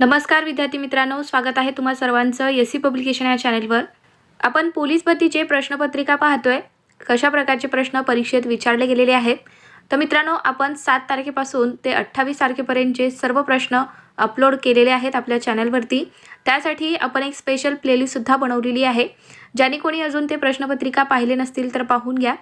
नमस्कार विद्यार्थी मित्रांनो स्वागत आहे तुम्हा सर्वांचं एस सी पब्लिकेशन या चॅनलवर. आपण पोलीस भरतीचे प्रश्नपत्रिका पाहतोय. कशा प्रकारचे प्रश्न परीक्षेत विचारले गेलेले आहेत? तर मित्रांनो आपण सात तारखेपासून ते अठ्ठावीस तारखेपर्यंतचे सर्व प्रश्न अपलोड केलेले आहेत आपल्या चॅनलवरती. त्यासाठी आपण एक स्पेशल प्लेलिस्टसुद्धा बनवलेली आहे. ज्याने कोणी अजून ते प्रश्नपत्रिका पाहिले नसतील तर पाहून घ्या.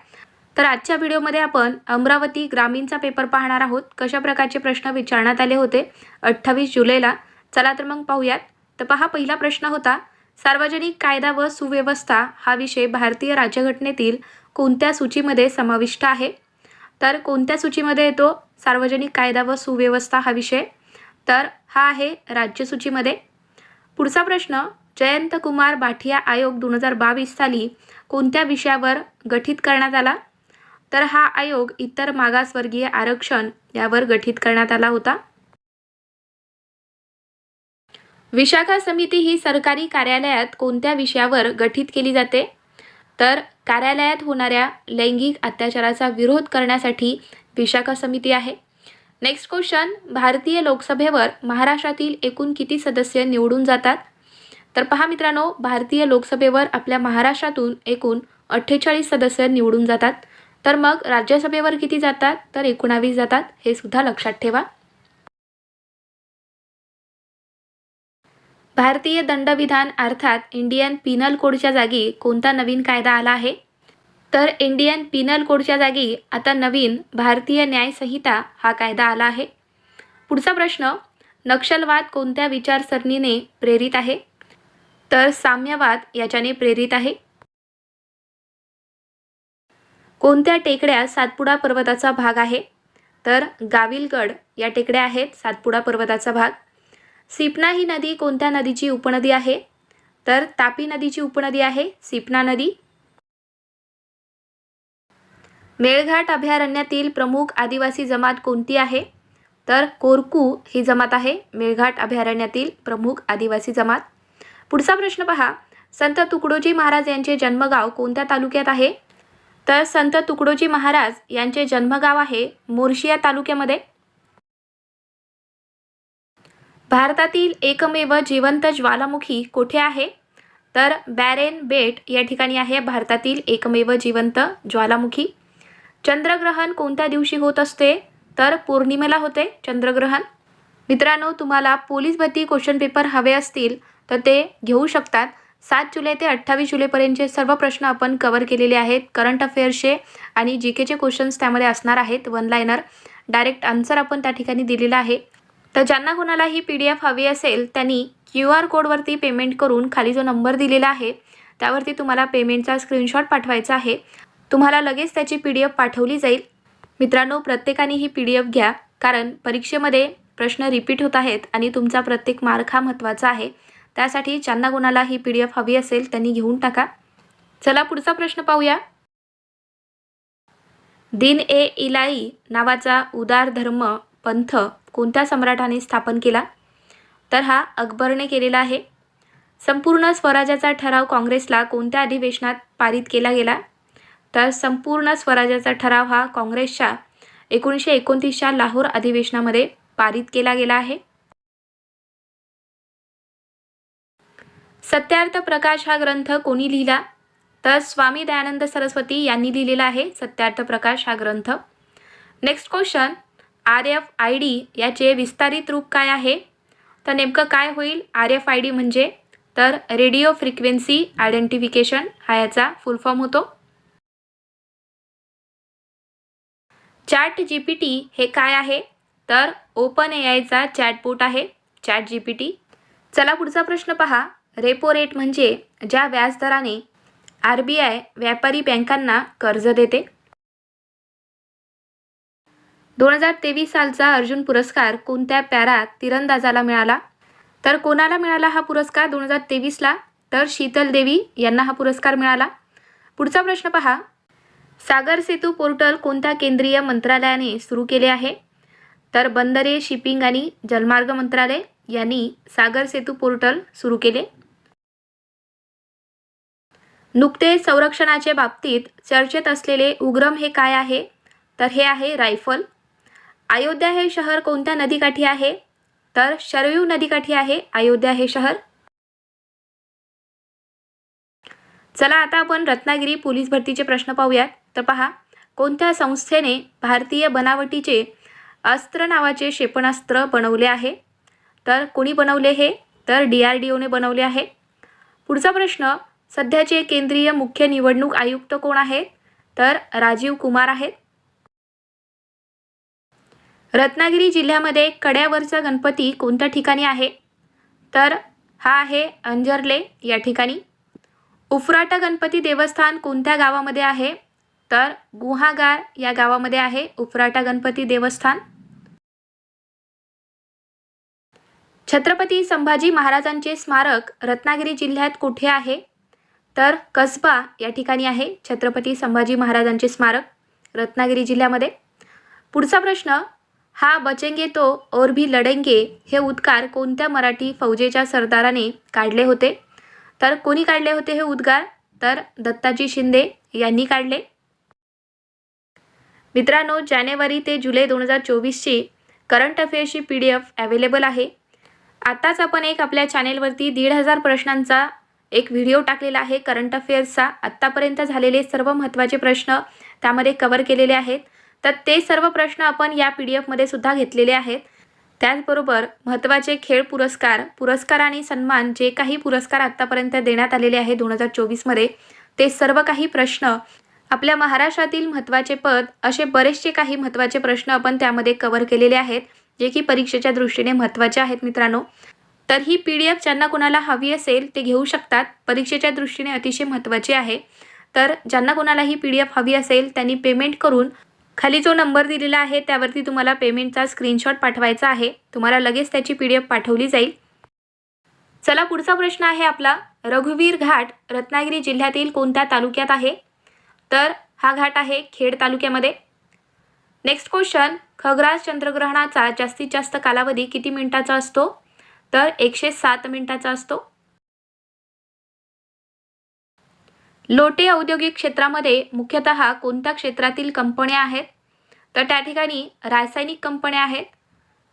तर आजच्या व्हिडिओमध्ये आपण अमरावती ग्रामीणचा पेपर पाहणार आहोत. कशा प्रकारचे प्रश्न विचारण्यात आले होते? अठ्ठावीस जुलैला. चला तर मग पाहूयात. तर पहा पहिला प्रश्न होता सार्वजनिक कायदा व सुव्यवस्था हा विषय भारतीय राज्यघटनेतील कोणत्या सूचीमध्ये समाविष्ट आहे? तर कोणत्या सूचीमध्ये येतो? सार्वजनिक कायदा व सुव्यवस्था हा विषय. तर हा आहे राज्यसूचीमध्ये. पुढचा प्रश्न जयंत कुमार बाठिया आयोग दोन हजार बावीस साली कोणत्या विषयावर गठीत करण्यात आला? तर हा आयोग इतर मागासवर्गीय आरक्षण यावर गठीत करण्यात आला होता. विशाखा समिती ही सरकारी कार्यालयात कोणत्या विषयावर गठीत केली जाते? तर कार्यालयात होणाऱ्या लैंगिक अत्याचाराचा विरोध करण्यासाठी विशाखा समिती आहे. नेक्स्ट क्वेश्चन भारतीय लोकसभेवर महाराष्ट्रातील एकूण किती सदस्य निवडून जातात? तर पहा मित्रांनो भारतीय लोकसभेवर आपल्या महाराष्ट्रातून एकूण अठ्ठेचाळीस सदस्य निवडून जातात. तर मग राज्यसभेवर किती जातात? तर एकोणावीस जातात. हे सुद्धा लक्षात ठेवा. भारतीय दंडविधान अर्थात इंडियन पिनल कोडच्या जागी कोणता नवीन कायदा आला आहे? तर इंडियन पिनल कोडच्या जागी आता नवीन भारतीय न्यायसंहिता हा कायदा आला आहे. पुढचा प्रश्न नक्षलवाद कोणत्या विचारसरणीने प्रेरित आहे? तर साम्यवाद याच्याने प्रेरित आहे. कोणत्या टेकड्या सातपुडा पर्वताचा भाग आहे? तर गाविलगड या टेकड्या आहेत सातपुडा पर्वताचा भाग. सिपना ही नदी कोणत्या नदीची उपनदी आहे? तर तापी नदीची उपनदी आहे सिपना नदी. मेळघाट अभयारण्यातील प्रमुख आदिवासी जमात कोणती आहे? तर कोरकू ही जमात आहे मेळघाट अभयारण्यातील प्रमुख आदिवासी जमात. पुढचा प्रश्न पहा. संत तुकडोजी महाराज यांचे जन्मगाव कोणत्या तालुक्यात आहे? तर संत तुकडोजी महाराज यांचे जन्मगाव आहे मोर्शिया तालुक्यामध्ये. भारतातील एकमेव जिवंत ज्वालामुखी कोठे आहे? तर बॅरेन बेट या ठिकाणी आहे भारतातील एकमेव जिवंत ज्वालामुखी. चंद्रग्रहण कोणत्या दिवशी होत असते? तर पौर्णिमेला होते चंद्रग्रहण. मित्रांनो तुम्हाला पोलीस भरती क्वेश्चन पेपर हवे असतील तर ते घेऊ शकतात. सात जुलै ते अठ्ठावीस जुलैपर्यंतचे सर्व प्रश्न आपण कवर केलेले आहेत. करंट अफेअर्सचे आणि जी केचे क्वेश्चन्स त्यामध्ये असणार आहेत. वन लायनर डायरेक्ट आन्सर आपण त्या ठिकाणी दिलेला आहे. तर ज्यांना कोणाला ही पी डी एफ हवी असेल त्यांनी क्यू आर कोडवरती पेमेंट करून खाली जो नंबर दिलेला आहे त्यावरती तुम्हाला पेमेंटचा स्क्रीनशॉट पाठवायचा आहे. तुम्हाला लगेच त्याची पी डी एफ पाठवली जाईल. मित्रांनो प्रत्येकाने ही पी डी एफ घ्या कारण परीक्षेमध्ये प्रश्न रिपीट होत आहेत आणि तुमचा प्रत्येक मार्क हा महत्त्वाचा आहे. त्यासाठी ज्यांना कोणाला ही पी डी एफ हवी असेल त्यांनी घेऊन टाका. चला पुढचा प्रश्न पाहूया. दिन ए इलाई नावाचा उदार धर्म पंथ कोणत्या सम्राटाने स्थापन केला? तर हा अकबरने केलेला आहे. संपूर्ण स्वराज्याचा ठराव काँग्रेसला कोणत्या अधिवेशनात पारित केला गेला? तर संपूर्ण स्वराज्याचा ठराव हा काँग्रेसच्या एकोणीसशे एकोणतीसच्या लाहोर अधिवेशनामध्ये पारित केला गेला आहे. सत्यार्थ प्रकाश हा ग्रंथ कोणी लिहिला? तर स्वामी दयानंद सरस्वती यांनी लिहिलेला आहे सत्यार्थ प्रकाश हा ग्रंथ. Next question R F I D याचे विस्तारित रूप काय आहे? तर नेमकं काय होईल? आर एफ आय डी म्हणजे? तर रेडिओ फ्रिक्वेन्सी आयडेंटिफिकेशन हा याचा फुल फॉर्म होतो. चॅट जी पी टी हे काय आहे? तर ओपन ए आयचा चॅटबोट आहे चॅट जी पी टी. चला पुढचा प्रश्न पहा. रेपो रेट म्हणजे ज्या व्याजदराने आर बी आय व्यापारी बँकांना कर्ज देते. दोन हजार तेवीस सालचा अर्जुन पुरस्कार कोणत्या पॅरा तिरंदाजाला मिळाला? तर कोणाला मिळाला हा पुरस्कार दोन हजार तेवीसला तर शीतल देवी यांना हा पुरस्कार मिळाला. पुढचा प्रश्न पहा. सागर सेतू पोर्टल कोणत्या केंद्रीय मंत्रालयाने सुरू केले आहे? तर बंदरे शिपिंग आणि जलमार्ग मंत्रालय यांनी सागर सेतू पोर्टल सुरू केले. नुकते संरक्षणाच्या बाबतीत चर्चेत असलेले उग्रम हे काय आहे? तर हे आहे रायफल. अयोध्या हे शहर कोणत्या नदीकाठी आहे? तर शरयू नदीकाठी आहे अयोध्या हे शहर. चला आता आपण रत्नागिरी पोलीस भरतीचे प्रश्न पाहूयात. तर पहा कोणत्या संस्थेने भारतीय बनावटीचे अस्त्र नावाचे क्षेपणास्त्र बनवले आहे? तर कोणी बनवले हे? तर डी आर डी ओने बनवले आहे. पुढचा प्रश्न सध्याचे केंद्रीय मुख्य निवडणूक आयुक्त कोण आहेत? तर राजीव कुमार आहेत. रत्नागिरी जिल्ह्यामध्ये कड्यावरचा गणपती कोणत्या ठिकाणी आहे? तर हा आहे अंजर्ले या ठिकाणी. उफराटा गणपती देवस्थान कोणत्या गावामध्ये आहे? तर गुहागार या गावामध्ये आहे उफराटा गणपती देवस्थान. छत्रपती संभाजी महाराजांचे स्मारक रत्नागिरी जिल्ह्यात कुठे आहे? तर कसबा या ठिकाणी आहे छत्रपती संभाजी महाराजांचे स्मारक रत्नागिरी जिल्ह्यामध्ये. पुढचा प्रश्न हा बचेंगे तो और भी लढेंगे हे उद्गार कोणत्या मराठी फौजेच्या सरदाराने काढले होते? तर कोणी काढले होते हे उद्गार? तर दत्ताजी शिंदे यांनी काढले. मित्रांनो जानेवारी ते जुलै दोन हजार चोवीसची करंट अफेअर्सची पी डी एफ अवेलेबल आहे. आत्ताच आपण एक आपल्या चॅनेलवरती दीड हजार प्रश्नांचा एक व्हिडिओ टाकलेला आहे. करंट अफेअर्सचा आत्तापर्यंत झालेले सर्व महत्त्वाचे प्रश्न त्यामध्ये कवर केलेले आहेत. तर ते सर्व प्रश्न आपण या पी डी एफमध्ये सुद्धा घेतलेले आहेत. त्याचबरोबर महत्त्वाचे खेळ पुरस्कार पुरस्कार आणि सन्मान जे काही पुरस्कार आत्तापर्यंत देण्यात आलेले आहे दोन हजार चोवीसमध्ये ते सर्व काही प्रश्न आपल्या महाराष्ट्रातील महत्त्वाचे पद असे बरेचसे काही महत्त्वाचे प्रश्न आपण त्यामध्ये कवर केलेले आहेत जे की परीक्षेच्या दृष्टीने महत्त्वाचे आहेत मित्रांनो. तर ही पी डी एफ ज्यांना कोणाला हवी असेल ते घेऊ शकतात परीक्षेच्या दृष्टीने अतिशय महत्त्वाची आहे. तर ज्यांना कोणाला ही पी डी एफ हवी असेल त्यांनी पेमेंट करून खाली जो नंबर दिलेला आहे त्यावरती तुम्हाला पेमेंटचा स्क्रीनशॉट पाठवायचा आहे. तुम्हाला लगेच त्याची पी डी एफ पाठवली जाईल. चला पुढचा प्रश्न आहे आपला. रघुवीर घाट रत्नागिरी जिल्ह्यातील कोणत्या तालुक्यात आहे? तर हा घाट आहे खेड तालुक्यामध्ये. नेक्स्ट क्वेश्चन खग्रास चंद्रग्रहणाचा जास्तीत जास्त कालावधी किती मिनिटाचा असतो? तर एकशे सात मिनिटाचा असतो. लोटे औद्योगिक क्षेत्रामध्ये मुख्यतः कोणत्या क्षेत्रातील कंपन्या आहेत? तर त्या ठिकाणी रासायनिक कंपन्या आहेत.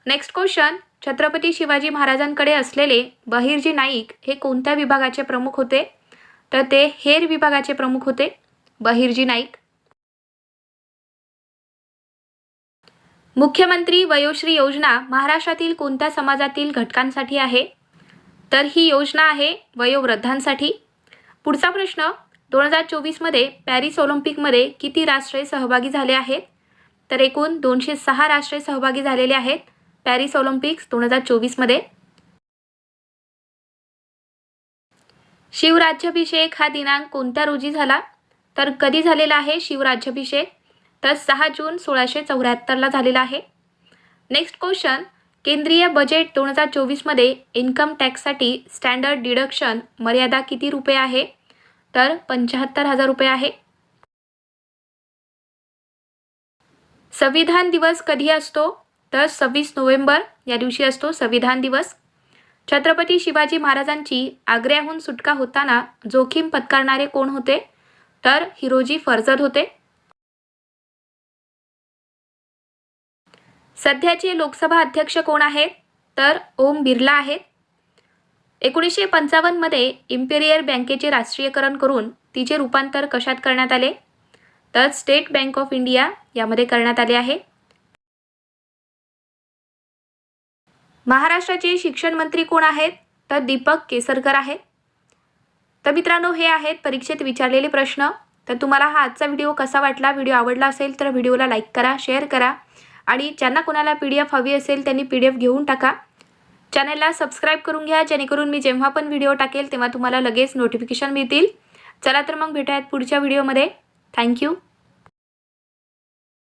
नेक्स्ट क्वेश्चन छत्रपती शिवाजी महाराजांकडे असलेले बहिर्जी नाईक हे कोणत्या विभागाचे प्रमुख होते? तर ते हेर विभागाचे प्रमुख होते. बहिर्जी नाईक. मुख्यमंत्री वयोश्री योजना महाराष्ट्रातील कोणत्या समाजातील घटकांसाठी आहे? तर ही योजना आहे वयोवृद्धांसाठी. पुढचा प्रश्न. दोन हजार चोवीसमध्ये पॅरिस ऑलिम्पिकमध्ये किती राष्ट्रे सहभागी झाले आहेत? तर एकूण दोनशे सहा राष्ट्रे सहभागी झालेले आहेत पॅरिस ऑलिम्पिक्स दोन हजार चोवीसमध्ये. शिवराज्याभिषेक हा दिनांक कोणत्या रोजी झाला? तर कधी झालेला आहे शिवराज्याभिषेक? तर सहा जून सोळाशे चौऱ्याहत्तरला झालेला आहे. नेक्स्ट क्वेश्चन केंद्रीय बजेट दोन हजार चोवीसमध्ये इन्कम टॅक्ससाठी स्टँडर्ड डिडक्शन मर्यादा किती रुपये आहे? तर पंच्याहत्तर हजार रुपये आहे. संविधान दिवस कधी असतो? तर सव्वीस नोव्हेंबर या दिवशी असतो संविधान दिवस. छत्रपती शिवाजी महाराजांची आग्र्याहून सुटका होताना जोखीम पत्करणारे कोण होते? तर हिरोजी फर्जद होते. सध्याचे लोकसभा अध्यक्ष कोण आहेत? तर ओम बिर्ला आहेत. एकोणीसशे पंचावन्नमध्ये इम्पेरियल बँकेचे राष्ट्रीयकरण करून तिचे रूपांतर कशात करण्यात आले? तर स्टेट बँक ऑफ इंडिया यामध्ये करण्यात आले आहे. महाराष्ट्राचे शिक्षण मंत्री कोण आहेत? तर दीपक केसरकर आहे तर मित्रांनो हे आहेत परीक्षेत विचारलेले प्रश्न. तर तुम्हाला हा आजचा व्हिडिओ कसा वाटला? व्हिडिओ आवडला असेल तर व्हिडिओला लाईक करा शेअर करा आणि ज्यांना कोणाला पी डी एफ हवी असेल त्यांनी पी डी एफ घेऊन टाका. चॅनलला सबस्क्राईब करून घ्या जेणेकरून मी जेव्हा पण व्हिडिओ टाकेल तेव्हा तुम्हाला लगेच नोटिफिकेशन मिळतील. चला तर मग भेटूयात पुढच्या व्हिडिओमध्ये. थँक्यू.